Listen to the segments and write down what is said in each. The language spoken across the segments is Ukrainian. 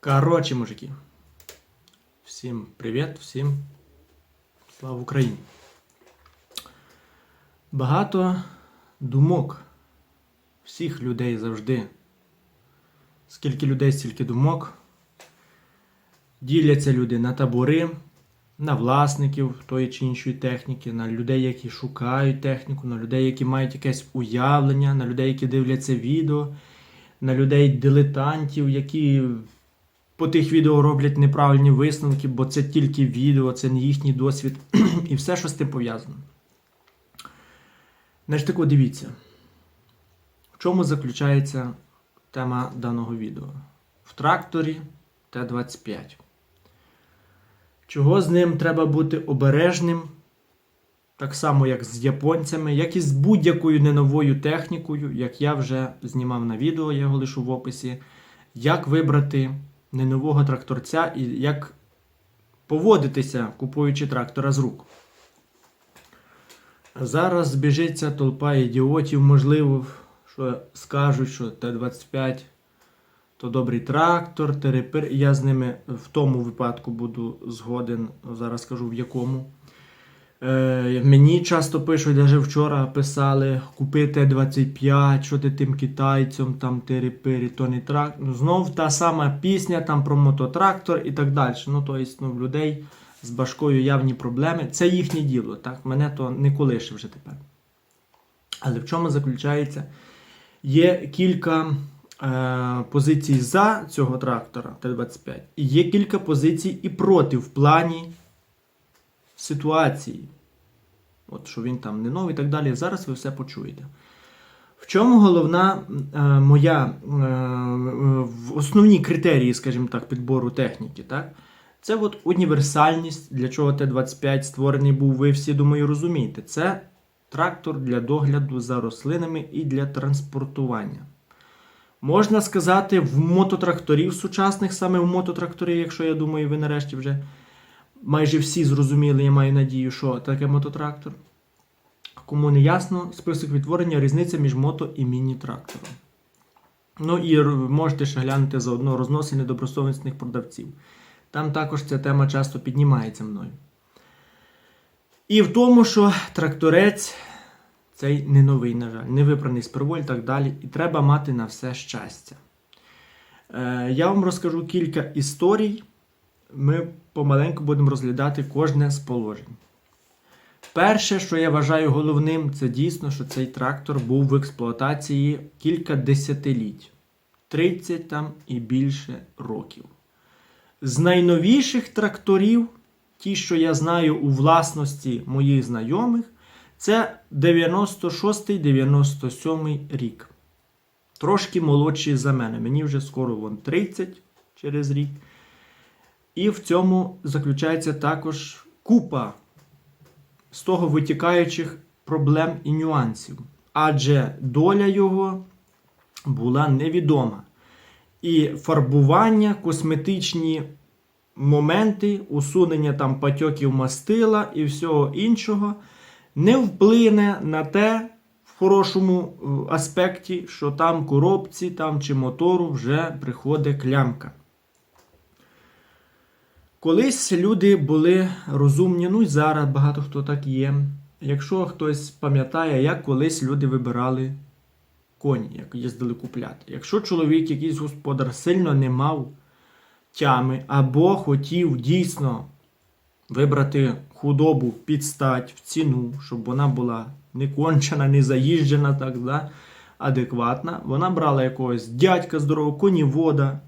Короче, мужики. Всім привіт, всім слава Україні. Багато думок всіх людей завжди. Скільки людей, стільки думок. Діляться люди на табори, на власників тої чи іншої техніки, на людей, які шукають техніку, на людей, які мають якесь уявлення, на людей, які дивляться відео, на людей дилетантів, які по тих відео роблять неправильні висновки, бо це тільки відео, це не їхній досвід і все, що з тим пов'язано. Значить, так дивіться, в чому заключається тема даного відео? В тракторі Т-25. Чого з ним треба бути обережним, так само, як з японцями, як і з будь-якою неновою технікою, як я вже знімав на відео, я його лишу в описі, як вибрати ненового тракторця і як поводитися, купуючи трактора з рук. Зараз збіжиться толпа ідіотів, можливо, що скажуть, що Т-25 то добрий трактор, терепир. Я з ними в тому випадку буду згоден, зараз скажу в якому. Е, мені часто пишуть, навіть вчора писали, купи Т-25, що ти тим китайцям, там терепирі, то не трактор. Ну, знов та сама пісня там про мототрактор і так далі. Ну, тобто, ну, в людей з башкою явні проблеми. Це їхнє діло. так, Мене то не колише вже тепер. Але в чому заключається? Є кілька е, позицій за цього трактора Т-25, і є кілька позицій і проти в плані ситуації. От що він там не новий і так далі. Зараз ви все почуєте. В чому головна е, моя е, основні критерії, скажімо так, підбору техніки, так? Це от універсальність, для чого Т-25 створений був, ви всі, думаю, розумієте. Це трактор для догляду за рослинами і для транспортування. Можна сказати, в мототракторів сучасних, саме в мототракторі, якщо я думаю, ви нарешті вже майже всі зрозуміли, я маю надію, що таке мототрактор. Кому не ясно, список відтворення різниця між мото і міні-трактором. Ну і можете ще глянути заодно розноси недобросовісних продавців. Там також ця тема часто піднімається мною. І в тому, що тракторець цей не новий, на жаль, не випраний з перволь і так далі. І треба мати на все щастя. Е, я вам розкажу кілька історій. Ми помаленьку будемо розглядати кожне з положень. Перше, що я вважаю головним, це дійсно, що цей трактор був в експлуатації кілька десятиліть, 30 там і більше років. З найновіших тракторів, ті, що я знаю у власності моїх знайомих, це 96-97 рік. Трошки молодші за мене. Мені вже скоро вон 30 через рік. І в цьому заключається також купа з того витікаючих проблем і нюансів. Адже доля його була невідома. І фарбування, косметичні моменти, усунення там патьоків мастила і всього іншого не вплине на те в хорошому е, аспекті, що там коробці там чи мотору вже приходить клямка. Колись люди були розумні, ну і зараз багато хто так є. Якщо хтось пам'ятає, як колись люди вибирали коні, як їздили купляти. Якщо чоловік, якийсь господар, сильно не мав тями або хотів дійсно вибрати худобу під стать в ціну, щоб вона була не кончена, не заїжджена, так, да, адекватна, вона брала якогось дядька здорового, конівода,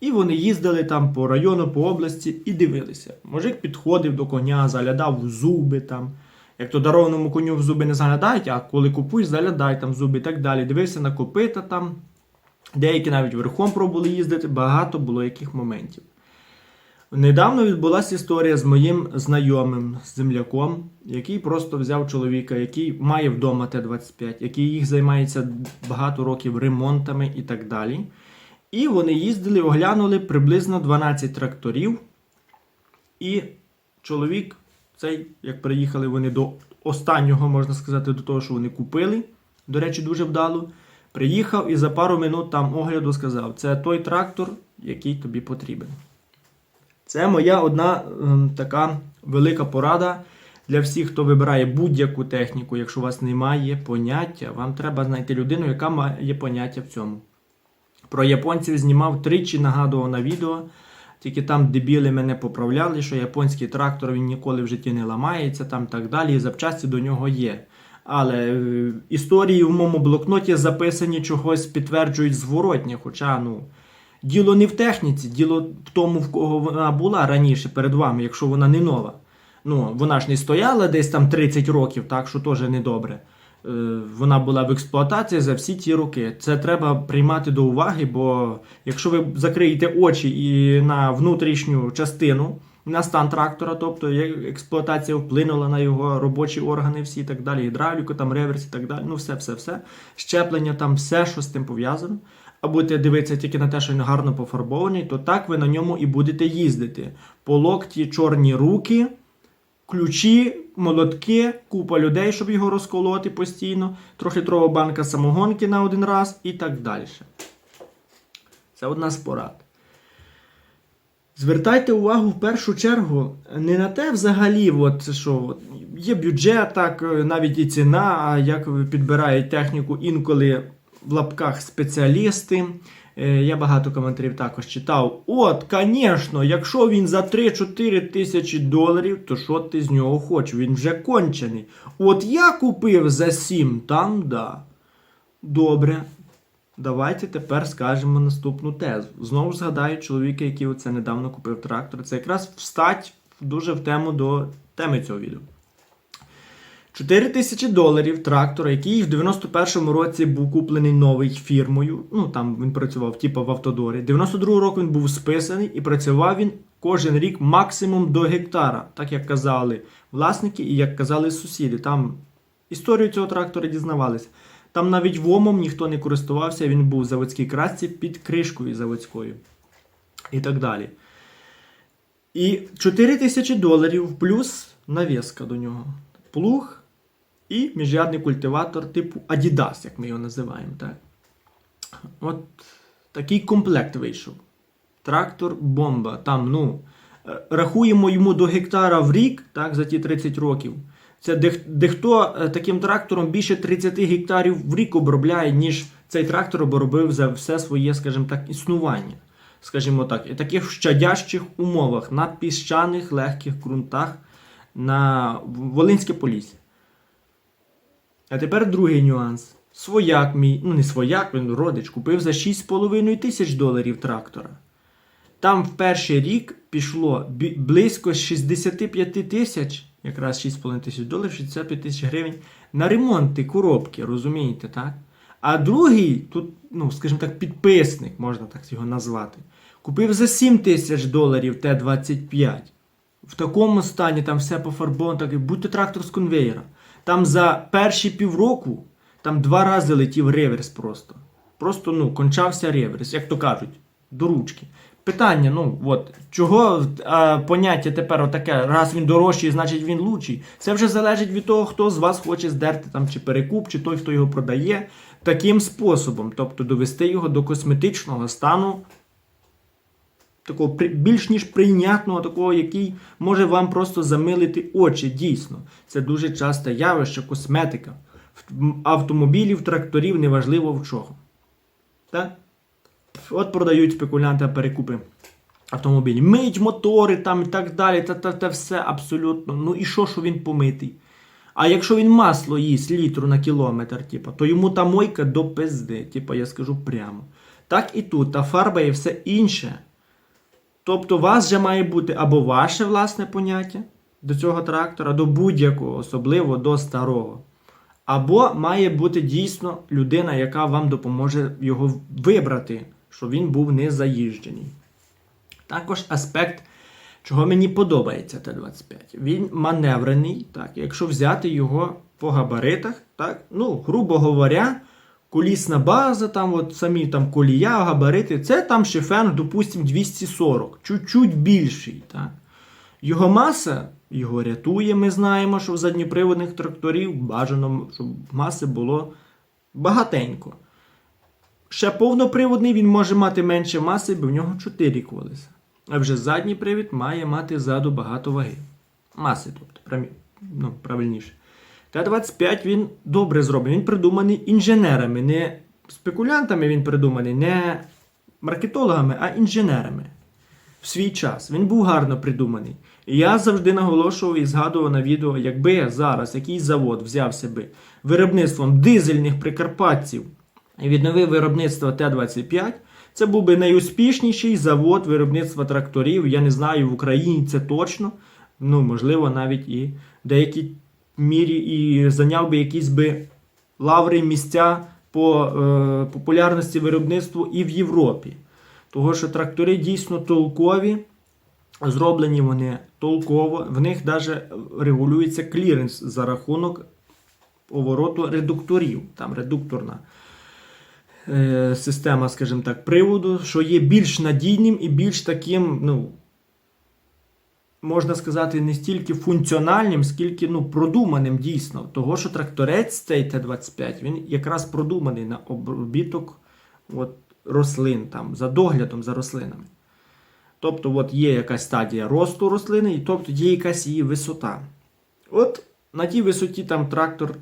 і вони їздили там по району, по області і дивилися. Мужик підходив до коня, заглядав в зуби там. Як то дарованому коню в зуби не заглядають, а коли купуєш, заглядай там зуби і так далі. Дивився на копита там. Деякі навіть верхом пробували їздити, багато було яких моментів. Недавно відбулася історія з моїм знайомим земляком, який просто взяв чоловіка, який має вдома Т-25, який їх займається багато років ремонтами і так далі. І вони їздили, оглянули приблизно 12 тракторів. І чоловік, цей, як приїхали вони до останнього, можна сказати, до того, що вони купили, до речі, дуже вдало, Приїхав і за пару минут там огляду сказав: це той трактор, який тобі потрібен. Це моя одна ем, така велика порада для всіх, хто вибирає будь-яку техніку. Якщо у вас немає поняття, вам треба знайти людину, яка має поняття в цьому. Про японців знімав тричі, нагадував на відео. Тільки там дебіли мене поправляли, що японський трактор він ніколи в житті не ламається, там так далі, і запчасті до нього є. Але е, історії в моєму блокноті записані чогось підтверджують зворотнє. Хоча, ну, діло не в техніці, діло в тому, в кого вона була раніше перед вами, якщо вона не нова. Ну, вона ж не стояла десь там 30 років, так що теж недобре. Е, Вона була в експлуатації за всі ті роки. Це треба приймати до уваги, бо якщо ви закриєте очі і на внутрішню частину, на стан трактора, тобто експлуатація вплинула на його робочі органи, всі так далі, гідравліку, там реверс і так далі. Ну, все, все, все. Щеплення, там все, що з тим пов'язано. А будете дивитися тільки на те, що він гарно пофарбований, то так ви на ньому і будете їздити. По локті чорні руки, ключі, молотки, купа людей, щоб його розколоти постійно, трохлітрова банка самогонки на один раз і так далі. Це одна з порад. Звертайте увагу в першу чергу не на те взагалі, от, що є бюджет, так, е, навіть і ціна, як підбирають техніку інколи в лапках спеціалісти. Е, Я багато коментарів також читав. От, звісно, якщо він за 3-4 тисячі доларів, то що ти з нього хочеш? Він вже кончений. От я купив за 7, там да. Добре. Давайте тепер скажемо наступну тезу. Знову ж згадаю чоловіка, який оце недавно купив трактор. Це якраз встать дуже в тему до теми цього відео. 4 тисячі доларів трактора, який в 91-му році був куплений новий фірмою. Ну там він працював, типу в автодорі. 92-го року він був списаний і працював він кожен рік максимум до гектара, так як казали власники і як казали сусіди. Там історію цього трактора дізнавалися. Там навіть вомом ніхто не користувався, він був в заводській красці під кришкою заводською. І так далі. І 4 тисячі доларів плюс навіска до нього. Плуг і міжрядний культиватор типу Adidas, як ми його називаємо. Так? От такий комплект вийшов. Трактор бомба. Там, ну, е, рахуємо йому до гектара в рік, так, за ті 30 років. Це дехто е, таким трактором більше 30 гектарів в рік обробляє, ніж цей трактор обробив за все своє, скажімо так, існування. Скажімо так, і таких щадящих умовах на піщаних легких ґрунтах на Волинське Полісся. А тепер другий нюанс. Свояк мій, ну не свояк, він родич, купив за 6,5 тисяч доларів трактора. Там в перший рік пішло близько 65 тисяч, якраз 6,5 тисяч доларів, 65 тисяч гривень на ремонти коробки, розумієте, так? А другий, тут, ну, скажімо так, підписник, можна так його назвати, купив за 7 тисяч доларів Т-25. В такому стані там все пофарбовано, так і будь-то трактор з конвейера. Там за перші півроку там два рази летів реверс просто. Просто ну, кончався реверс, як то кажуть, до ручки. Питання, ну от, чого а, поняття тепер отаке, раз він дорожчий, значить він лучший. Це вже залежить від того, хто з вас хоче здерти там чи перекуп, чи той, хто його продає, таким способом, тобто довести його до косметичного стану такого більш ніж прийнятного, такого, який може вам просто замилити очі. Дійсно, це дуже часте явище, косметика. Автомобілів, тракторів, неважливо в чого. Так? От продають спекулянти перекупи автомобілі. Мить мотори там і так далі, та, та, та все абсолютно. Ну і що, що він помитий? А якщо він масло їсть літру на кілометр, типу, то йому та мойка до пизди, типу, я скажу прямо. Так і тут, та фарба і все інше. Тобто, у вас вже має бути або ваше власне поняття до цього трактора, до будь-якого, особливо до старого. Або має бути дійсно людина, яка вам допоможе його вибрати, щоб він був не заїжджений. Також аспект, чого мені подобається Т-25. Він маневрений, так, якщо взяти його по габаритах, так, ну, грубо говоря, колісна база, там от самі там колія, габарити, це там шифен, допустимо, 240, чуть-чуть більший. Так. Його маса його рятує. Ми знаємо, що в задньоприводних тракторів бажано, щоб маси було багатенько. ще повноприводний він може мати менше маси, бо в нього 4 колеса. А вже задній привід має мати ззаду багато ваги. Маси, тобто, ну, правильніше. Т-25 він добре зроблений. Він придуманий інженерами, не спекулянтами він придуманий, не маркетологами, а інженерами. В свій час. Він був гарно придуманий. І я завжди наголошував і згадував на відео, якби зараз якийсь завод взявся би виробництвом дизельних прикарпатців і відновив виробництво Т-25, це був би найуспішніший завод виробництва тракторів. Я не знаю, в Україні це точно. Ну, можливо, навіть і в деякій мірі і зайняв би якісь би лаври місця по е, популярності виробництву і в Європі. Того, що трактори дійсно толкові, зроблені вони толково, в них навіть регулюється кліренс за рахунок повороту редукторів. Там редукторна е, система, скажімо так, приводу, що є більш надійним і більш таким, ну, можна сказати, не стільки функціональним, скільки ну, продуманим дійсно. Того, що тракторець цей Т-25, він якраз продуманий на обробіток от, рослин, там, за доглядом за рослинами. Тобто, от є якась стадія росту рослини, і тобто є якась її висота. От на тій висоті там трактор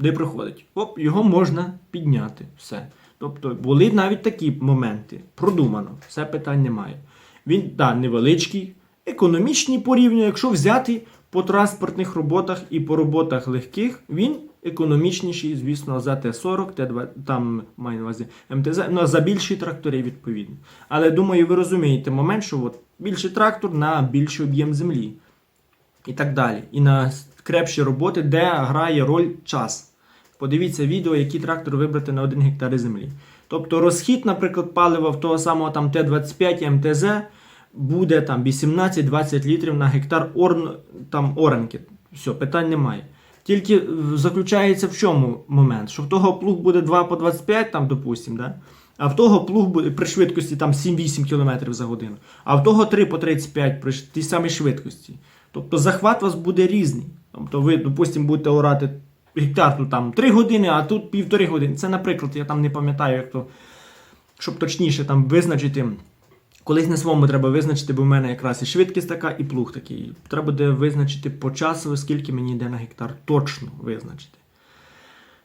де приходить. Оп, його можна підняти. Все. Тобто були навіть такі моменти. Продумано, все питань немає. Він да, невеличкий, економічний порівняно, якщо взяти по транспортних роботах і по роботах легких, він економічніший, звісно, за Т-40, Т-2, там маю на увазі МТЗ, ну за більші трактори відповідно. Але думаю, ви розумієте момент, що от більший трактор на більший об'єм землі. І так далі. І на крепші роботи, де грає роль час. Подивіться відео, який трактор вибрати на 1 гектар землі. Тобто розхід, наприклад, палива в того самого там Т-25 МТЗ буде там 18-20 літрів на гектар орн, там оранки. Все, питань немає. Тільки е, заключається в чому момент? Що в того плуг буде 2 по 25, там, допустим, да? а в того плуг буде при швидкості там 7-8 км за годину, а в того 3 по 35 при тій самій швидкості. Тобто захват вас буде різний. Тобто ви, допустим, будете орати гектар тут там 3 години, а тут півтори години. Це, наприклад, я там не пам'ятаю, як то, щоб точніше там визначити. Колись на своєму треба визначити, бо в мене якраз і швидкість така, і плуг такий. Треба буде визначити по часу, скільки мені йде на гектар. Точно визначити.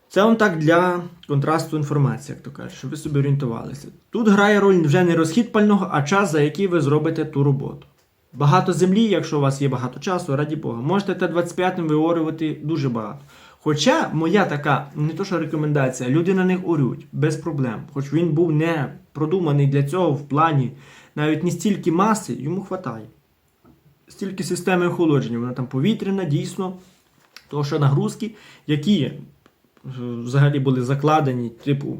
Це он так для контрасту інформації, як то кажуть, щоб ви собі орієнтувалися. Тут грає роль вже не розхід пального, а час, за який ви зробите ту роботу. Багато землі, якщо у вас є багато часу, раді Бога, можете Т-25 виорювати дуже багато. Хоча моя така, не то що рекомендація, люди на них орють без проблем. Хоч він був не продуманий для цього в плані навіть не стільки маси, йому хватає. Стільки системи охолодження, вона там повітряна, дійсно. Тому що нагрузки, які е, взагалі були закладені, типу,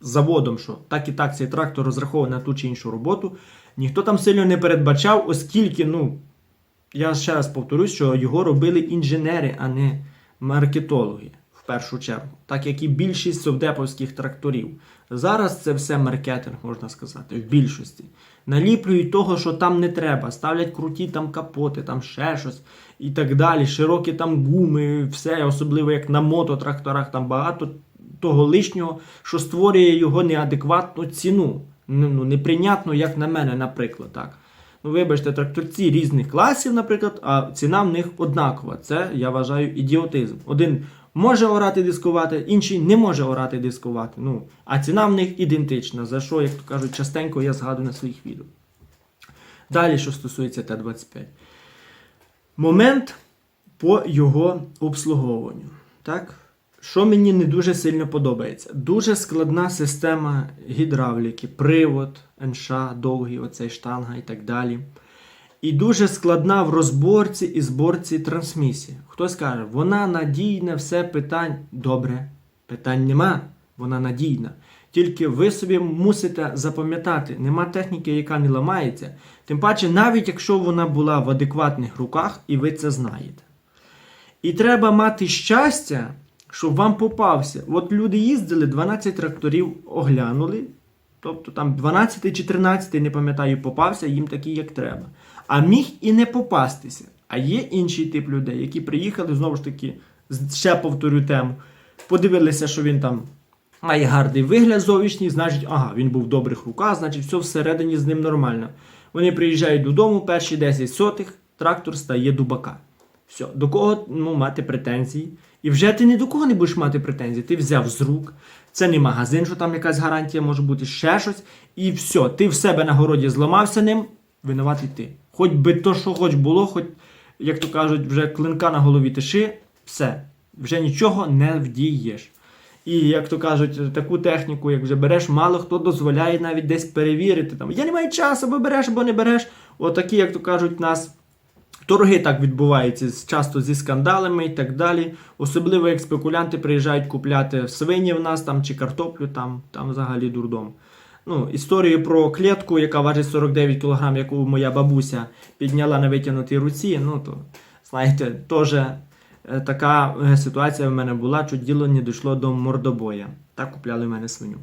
заводом, що так і так цей трактор розрахований на ту чи іншу роботу, ніхто там сильно не передбачав, оскільки, ну, я ще раз повторюсь, що його робили інженери, а не маркетологи в першу чергу, так як і більшість совдеповських тракторів. Зараз це все маркетинг, можна сказати, в більшості. Наліплюють того, що там не треба, ставлять круті там капоти, там ще щось і так далі. Широкі там гуми, все, особливо як на мототракторах, там багато того лишнього, що створює його неадекватну ціну. Ну, ну, неприйнятно, як на мене, наприклад. так. Ну, вибачте, тракторці різних класів, наприклад, а ціна в них однакова. Це, я вважаю, ідіотизм. Один може орати дискувати, інший не може орати дискувати. Ну, а ціна в них ідентична, за що, як то кажуть, частенько я згадую на своїх відео. Далі, що стосується Т-25. Момент по його обслуговуванню. Так? Що мені не дуже сильно подобається? Дуже складна система гідравліки, привод, НШ, довгий, оцей штанга і так далі. І дуже складна в розборці і зборці трансмісії. Хтось каже, вона надійна, все питань. Добре, питань нема, вона надійна. Тільки ви собі мусите запам'ятати, нема техніки, яка не ламається. Тим паче, навіть якщо вона була в адекватних руках, і ви це знаєте. І треба мати щастя, щоб вам попався. От люди їздили, 12 тракторів оглянули. Тобто там 12 чи 13, не пам'ятаю, попався їм такий, як треба. А міг і не попастися. А є інший тип людей, які приїхали, знову ж таки, ще повторю тему, подивилися, що він там має гарний вигляд зовнішній, значить, ага, він був в добрих руках, значить, все всередині з ним нормально. Вони приїжджають додому, перші 10 сотих, трактор стає дубака. Все, до кого ну, мати претензії? І вже ти ні до кого не будеш мати претензій. Ти взяв з рук. Це не магазин, що там якась гарантія може бути, ще щось. І все, ти в себе на городі зламався ним, винуватий ти. Хоч би то, що хоч було, хоч, як то кажуть, вже клинка на голові тиши, все, вже нічого не вдієш. І як то кажуть, таку техніку, як вже береш, мало хто дозволяє навіть десь перевірити. Там, Я не маю часу, або береш, або не береш. Отакі, як то кажуть, нас. Торги так відбуваються часто зі скандалами і так далі. Особливо як спекулянти приїжджають купляти свині в нас там чи картоплю, там, там взагалі дурдом. Ну, історію про клітку, яка важить 49 кг, яку моя бабуся підняла на витягнутій руці. Ну то знаєте, теж е, така е, ситуація в мене була, що діло не дійшло до мордобоя. Так купляли в мене свиню.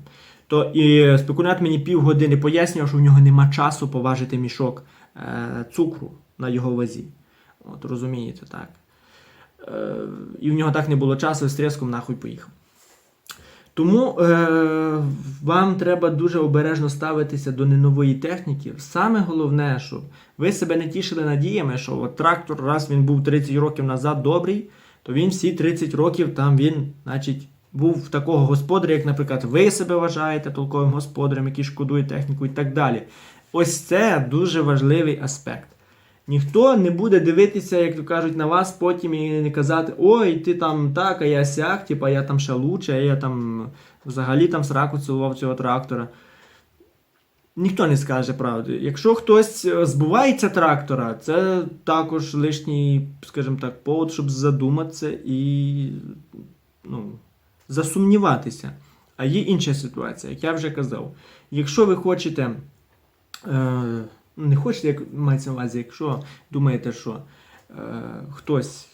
То і спекулянт мені півгодини пояснював, що в нього нема часу поважити мішок е, цукру на його вазі. От розумієте, так. Е, і в нього так не було часу, з треском нахуй поїхав. Тому е, вам треба дуже обережно ставитися до ненової техніки. Саме головне, щоб ви себе не тішили надіями, що от трактор, раз він був 30 років назад добрий, то він всі 30 років там він, значить, був такого господаря, як, наприклад, ви себе вважаєте толковим господарем, який шкодує техніку і так далі. Ось це дуже важливий аспект. Ніхто не буде дивитися, як то кажуть, на вас потім і не казати, ой, ти там так, а я сяк, типа я там ще лучше, а я там взагалі там сраку цілував цього трактора. Ніхто не скаже правди. Якщо хтось е, збувається трактора, це також лишній, скажімо так, повод, щоб задуматися і ну, засумніватися. А є інша ситуація, як я вже казав. Якщо ви хочете. Е, не хочете, як мається на увазі, якщо думаєте, що е, хтось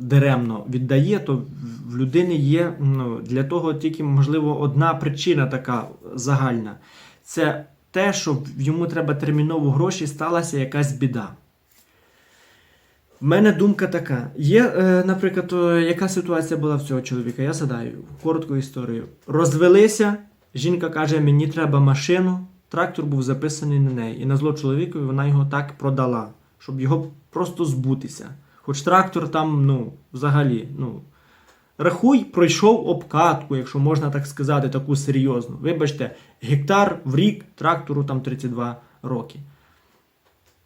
даремно віддає, то в- людини є ну, для того тільки, можливо, одна причина така загальна. Це те, що йому треба терміново гроші, сталася якась біда. В мене думка така. Є, е, наприклад, е, яка ситуація була в цього чоловіка? Я згадаю коротку історію. Розвелися, жінка каже, мені треба машину, трактор був записаний на неї. І на зло чоловікові вона його так продала, щоб його просто збутися. Хоч трактор там, ну, взагалі, ну. Рахуй, пройшов обкатку, якщо можна так сказати, таку серйозну. Вибачте, гектар в рік трактору там 32 роки.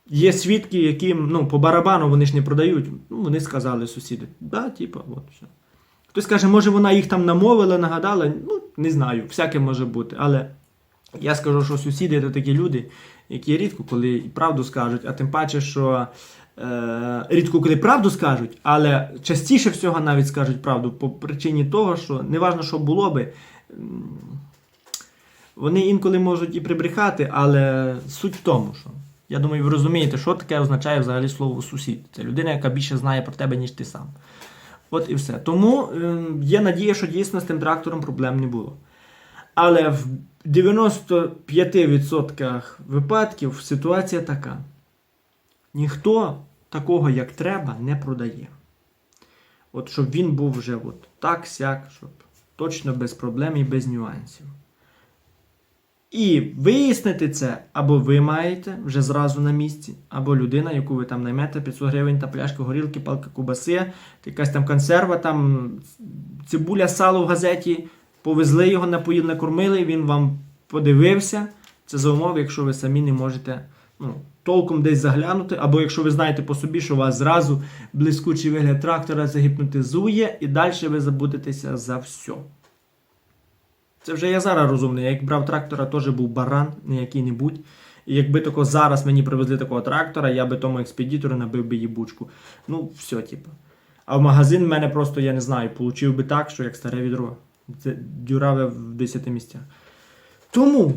Є свідки, яким ну, по барабану вони ж не продають. Ну, вони сказали сусіди. Да, типа, от все. Хтось каже, може вона їх там намовила, нагадала. Ну, не знаю, всяке може бути. Але я скажу, що сусіди це такі люди, які рідко коли правду скажуть, а тим паче, що е, рідко коли правду скажуть, але частіше всього навіть скажуть правду по причині того, що неважно, що було би. Вони інколи можуть і прибрехати, але суть в тому, що я думаю, ви розумієте, що таке означає взагалі слово сусід. Це людина, яка більше знає про тебе, ніж ти сам. От і все. Тому е, є надія, що дійсно з тим трактором проблем не було. Але в 95% випадків ситуація така: ніхто такого, як треба, не продає. От щоб він був вже от так сяк, щоб точно без проблем і без нюансів. І вияснити це або ви маєте вже зразу на місці, або людина, яку ви там наймете, 500 гривень та пляшка горілки, палка кубаси, якась там консерва, там цибуля, сало в газеті, повезли його, напоїли, накормили, він вам подивився. Це за умови, якщо ви самі не можете ну, толком десь заглянути, або якщо ви знаєте по собі, що вас зразу блискучий вигляд трактора загіпнотизує, і далі ви забудетеся за все. Це вже я зараз розумний. Я як брав трактора, теж був баран, не який-небудь. І якби тако зараз мені привезли такого трактора, я би тому експедітору набив би їбучку. Ну, все, типу. А в магазин в мене просто, я не знаю, получив би так, що як старе відро. Це дюраве в 10 місцях. Тому,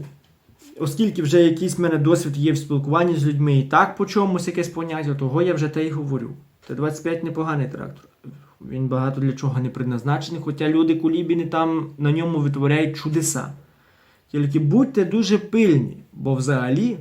оскільки вже якийсь в мене досвід є в спілкуванні з людьми і так по чомусь якесь поняття, того я вже те й говорю. Т-25 непоганий трактор. Він багато для чого не предназначений, хоча люди кулібіни там на ньому витворяють чудеса. Тільки будьте дуже пильні, бо взагалі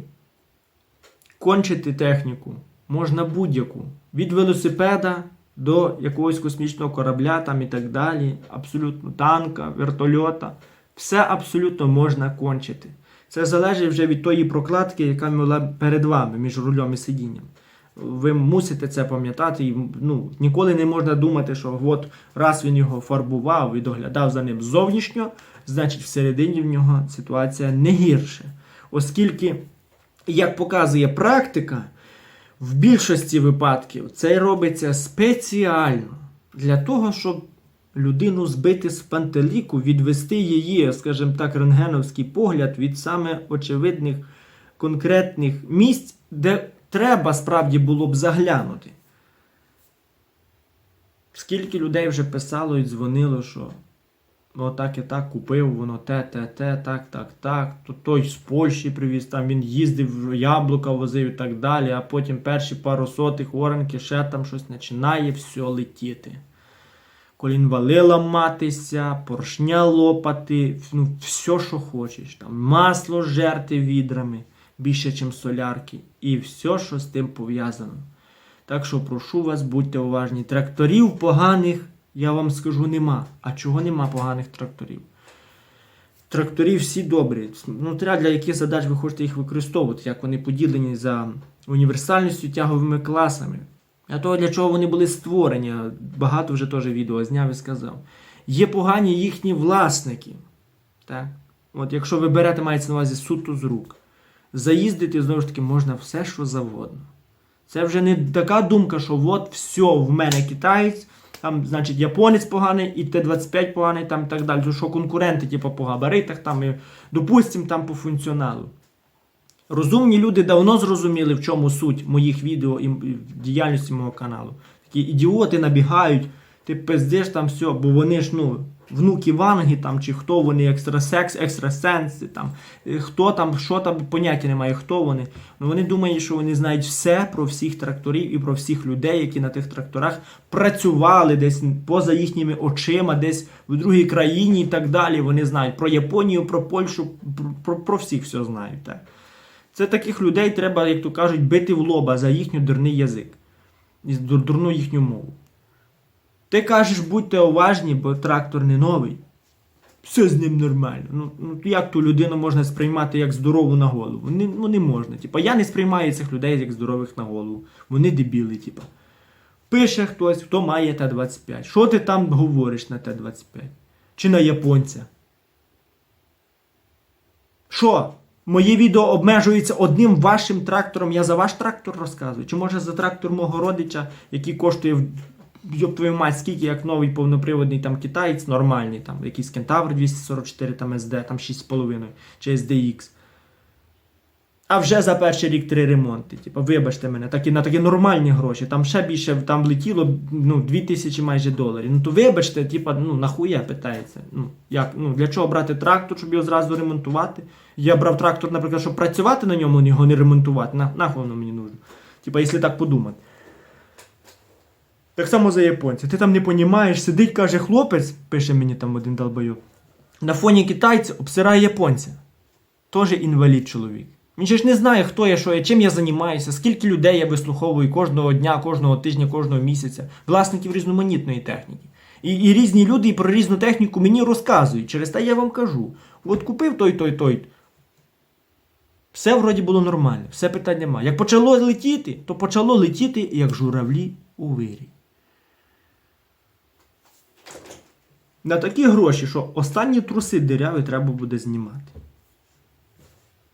кончити техніку можна будь-яку. Від велосипеда до якогось космічного корабля там і так далі, абсолютно танка, вертольота. Все абсолютно можна кончити. Це залежить вже від тої прокладки, яка перед вами між рулем і сидінням. Ви мусите це пам'ятати. І, ну, ніколи не можна думати, що от раз він його фарбував і доглядав за ним зовнішньо, значить всередині в нього ситуація не гірше. Оскільки, як показує практика, в більшості випадків це робиться спеціально для того, щоб людину збити з пантеліку, відвести її, скажімо так, рентгеновський погляд від саме очевидних конкретних місць, де треба справді було б заглянути. Скільки людей вже писало і дзвонило, що ну так і так купив, воно те, те, те, так, так, так. То той з Польщі привіз, там він їздив, яблука возив і так далі, а потім перші пару сотих оранки, ще там щось починає все летіти. Колінвали ламатися, поршня лопати, ну, все, що хочеш. Там, масло жерти відрами більше, ніж солярки. І все, що з тим пов'язано. Так що прошу вас, будьте уважні. Тракторів поганих, я вам скажу, нема. А чого нема поганих тракторів? Тракторів всі добрі. Ну, для яких задач ви хочете їх використовувати, як вони поділені за універсальністю тяговими класами. А того, для чого вони були створені, багато вже теж відео зняв і сказав. Є погані їхні власники. Так? От Якщо ви берете, мається на увазі суто з рук, заїздити знову ж таки можна все, що завгодно. Це вже не така думка, що от все, в мене китаєць, там, значить, японець поганий, і Т-25 поганий, там і так далі. Тому що конкуренти, типу, по габаритах, там, і, допустим, там по функціоналу. Розумні люди давно зрозуміли, в чому суть моїх відео і діяльності мого каналу. Такі ідіоти набігають, ти пиздиш там все, бо вони ж, ну, внуки Ванги там, чи хто вони, екстрасекс, екстрасенси, там, е, хто там, що там, поняття немає, хто вони. Ну вони думають, що вони знають все про всіх тракторів і про всіх людей, які на тих тракторах працювали десь поза їхніми очима, десь в другій країні і так далі. Вони знають про Японію, про Польщу, про, про, про всіх все знають. Так. Це таких людей треба, як то кажуть, бити в лоба за їхній дурний язик, дурну їхню мову. Ти кажеш, будьте уважні, бо трактор не новий. Все з ним нормально. Ну, ну як ту людину можна сприймати як здорову на голову? Не, ну не можна. Типа, я не сприймаю цих людей як здорових на голову. Вони дебіли, типа. Пише хтось, хто має Т-25. Що ти там говориш на Т-25? Чи на японця? Що? Моє відео обмежується одним вашим трактором. Я за ваш трактор розказую. Чи може за трактор мого родича, який коштує йоб твою мать, скільки як новий повноприводний там китаєць, нормальний, там якийсь кентавр 244 там SD, там 6,5 чи SDX. А вже за перший рік три ремонти. Типу, вибачте мене, такі, на такі нормальні гроші. Там ще більше там влетіло ну, 2000 майже доларів. Ну то вибачте, типу, ну нахуя питається. Ну, як, ну, для чого брати трактор, щоб його зразу ремонтувати? Я брав трактор, наприклад, щоб працювати на ньому, його не ремонтувати. На, нахуй воно мені нужно. Типа, якщо так подумати. Так само за японця. Ти там не понімаєш, сидить, каже хлопець, пише мені там один долбойоб, на фоні китайця обсирає японця. Тоже інвалід чоловік. Він же ж не знає, хто я, що я, чим я займаюся, скільки людей я вислуховую кожного дня, кожного тижня, кожного місяця, власників різноманітної техніки. І, і різні люди і про різну техніку мені розказують. Через те я вам кажу: от купив той, той, той. Все вроді було нормально, все питань немає. Як почало летіти, то почало летіти, як журавлі у вирі. На такі гроші, що останні труси диряві треба буде знімати.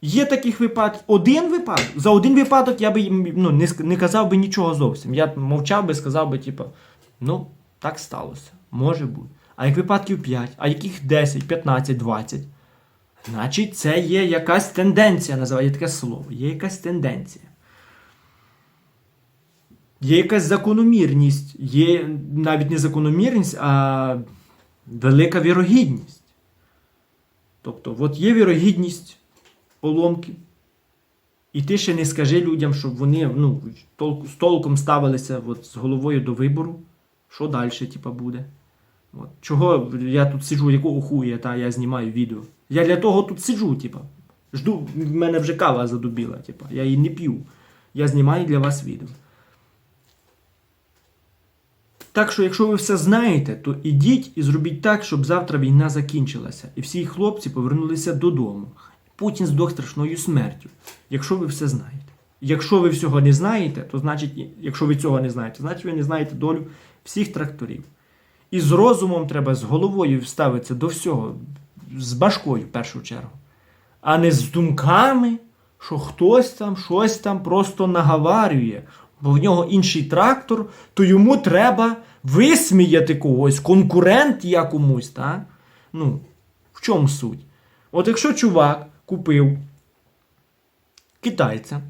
Є таких випадків. Один випадок. За один випадок я би ну, не, не казав би нічого зовсім. Я мовчав би, сказав би, типу, ну, так сталося. Може бути. А як випадків 5, а яких 10, 15, 20. Значить, це є якась тенденція, називає таке слово. Є якась тенденція. Є якась закономірність, є навіть не закономірність, а велика вірогідність. Тобто, от є вірогідність поломки. І ти ще не скажи людям, щоб вони ну, з толком ставилися от, з головою до вибору, що далі типа, буде. От. Чого я тут сиджу, якого хуя, та я знімаю відео. Я для того тут сиджу, типа. Жду, в мене вже кава задубіла, типа. я її не п'ю. Я знімаю для вас відео. Так що, якщо ви все знаєте, то ідіть і зробіть так, щоб завтра війна закінчилася, і всі хлопці повернулися додому. Путін здох страшною смертю, якщо ви все знаєте. Якщо ви всього не знаєте, то значить, якщо ви цього не знаєте, значить ви не знаєте долю всіх тракторів. І з розумом треба з головою вставитися до всього, з башкою в першу чергу. А не з думками, що хтось там щось там просто наговарює, бо в нього інший трактор, то йому треба висміяти когось, конкурент я комусь, так? Ну, в чому суть? От якщо чувак купив китайця,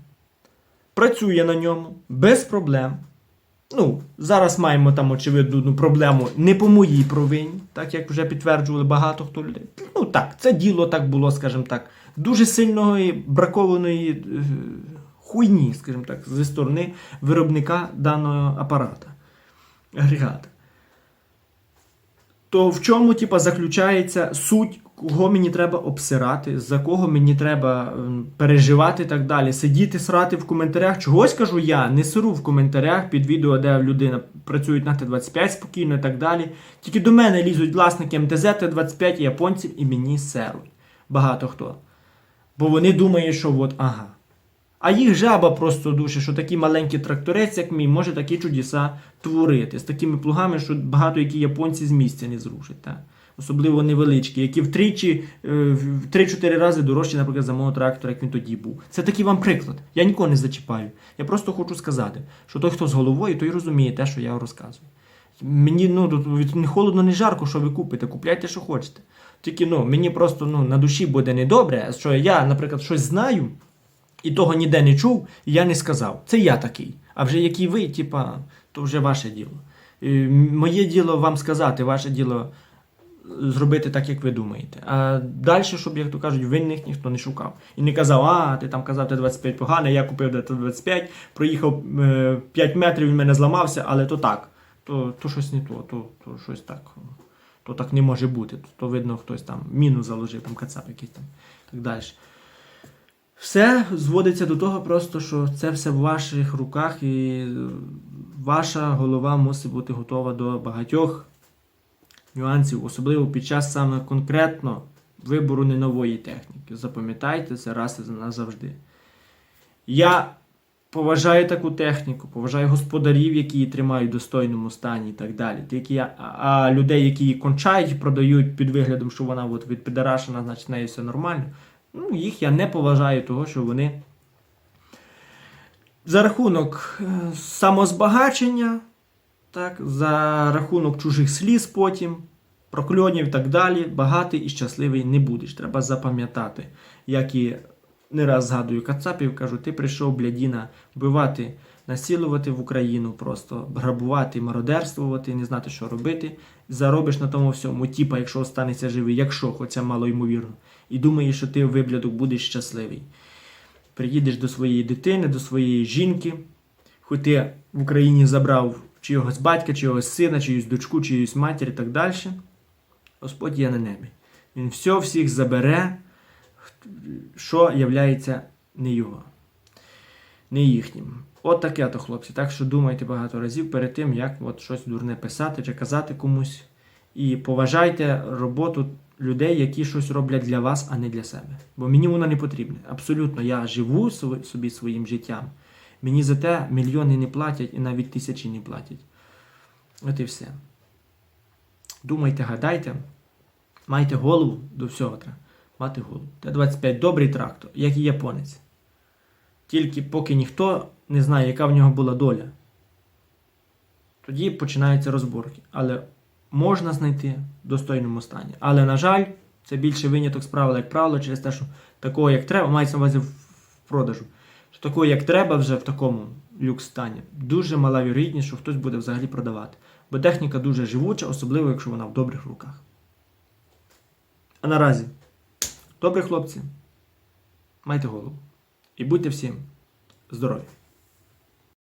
працює на ньому без проблем. Ну, зараз маємо там, очевидно, ну, проблему не по моїй провині, так як вже підтверджували багато хто людей. Ну так, це діло так було, скажімо так, дуже сильної бракованої е, хуйні, скажімо так, зі сторони виробника даного апарата, агрегата. То в чому, типа, заключається суть, кого мені треба обсирати, за кого мені треба ем, переживати і так далі. Сидіти, срати в коментарях. Чогось кажу я, не сиру в коментарях під відео, де людина працює на Т-25 спокійно і так далі. Тільки до мене лізуть власники МТЗ Т-25 японців і мені серуть. Багато хто. Бо вони думають, що от ага. А їх жаба просто душе, що такий маленький тракторець, як мій, може такі чудеса творити з такими плугами, що багато які японці з місця не зрушать. Так? Особливо невеличкі, які втричі, е, в 3-4 рази дорожчі, наприклад, за мого трактора, як він тоді був. Це такий вам приклад. Я нікого не зачіпаю. Я просто хочу сказати, що той, хто з головою, той розуміє те, що я розказую. Мені ну, не холодно, не жарко, що ви купите. Купляйте, що хочете. Тільки ну, мені просто ну, на душі буде недобре, що я, наприклад, щось знаю і того ніде не чув, і я не сказав. Це я такий. А вже який ви, типа, то вже ваше діло. Е, Моє діло вам сказати, ваше діло е, зробити так, як ви думаєте. А далі, щоб, як то кажуть, винних ніхто не шукав. І не казав, а, ти там казав Т-25 погано, я купив Т-25, проїхав е, 5 метрів, він мене зламався, але то так. То, то щось не то, то, то щось так. То так не може бути. То, то видно, хтось там міну заложив, там кацап якийсь там так далі. Все зводиться до того просто, що це все в ваших руках, і е, ваша голова мусить бути готова до багатьох нюансів, особливо під час саме конкретно вибору не нової техніки. Запам'ятайте це раз і назавжди. Я поважаю таку техніку, поважаю господарів, які її тримають в достойному стані і так далі. Тільки я, а- людей, які її кончають, продають під виглядом, що вона от від підарашена, значить в неї все нормально. Ну, їх я не поважаю того, що вони за рахунок е, самозбагачення, так, за рахунок чужих сліз потім, прокльонів і так далі, багатий і щасливий не будеш. Треба запам'ятати, як і не раз згадую Кацапів, кажу, ти прийшов, блядіна, вбивати, насилувати в Україну, просто грабувати, мародерствувати, не знати, що робити. Заробиш на тому всьому, типа, якщо останеться живий, якщо, хоча мало ймовірно, і думаєш, що ти виблядок будеш щасливий. Приїдеш до своєї дитини, до своєї жінки, хоч ти в Україні забрав чийогось батька, чийогось сина, чиюсь дочку, чиюсь матір і так далі. Господь є на небі. Він все всіх забере, що являється не його, не їхнім. От таке то, хлопці. Так що думайте багато разів перед тим, як от щось дурне писати чи казати комусь. І поважайте роботу людей, які щось роблять для вас, а не для себе. Бо мені воно не потрібне. Абсолютно, я живу собі своїм життям. Мені за те мільйони не платять і навіть тисячі не платять. От і все. Думайте, гадайте, майте голову до всього треба. Мати голову. Т-25 добрий трактор, як і японець. Тільки поки ніхто не знає, яка в нього була доля. Тоді починаються розборки. Але можна знайти в достойному стані. Але, на жаль, це більше виняток з правила, як правило, через те, що такого, як треба, мається на увазі в продажу. Що такого, як треба, вже в такому люкс стані, дуже мала вірогідність, що хтось буде взагалі продавати. Бо техніка дуже живуча, особливо, якщо вона в добрих руках. А наразі, добрі хлопці, майте голову. І будьте всім здорові!